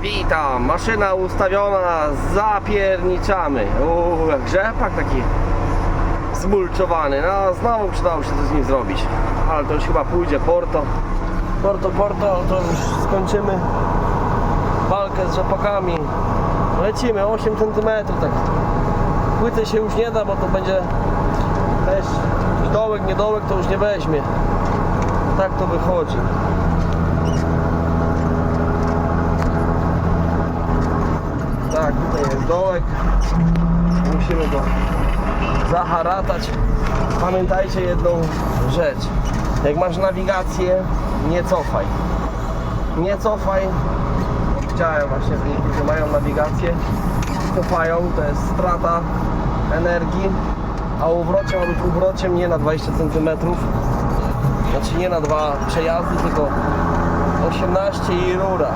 witam. Maszyna ustawiona, zapierniczamy. Uuu, jak rzepak taki zmulczowany. No, znowu przydało się coś z nim zrobić. Ale to już chyba pójdzie Porto. Porto, Porto, to już skończymy walkę z rzepakami. Lecimy 8 cm, tak. Płyty się już nie da, bo to będzie też dołek, niedołek to już nie weźmie. Tak to wychodzi. Tak, tutaj jest dołek. Musimy go zaharatać. Pamiętajcie jedną rzecz. Jak masz nawigację, nie cofaj. Nie cofaj. Widziałem właśnie tych, którzy mają nawigację. Cofają, to jest strata energii. A uwrocie ma być uwrociem nie na 20 cm. Znaczy nie na dwa przejazdy, tylko 18 i rura.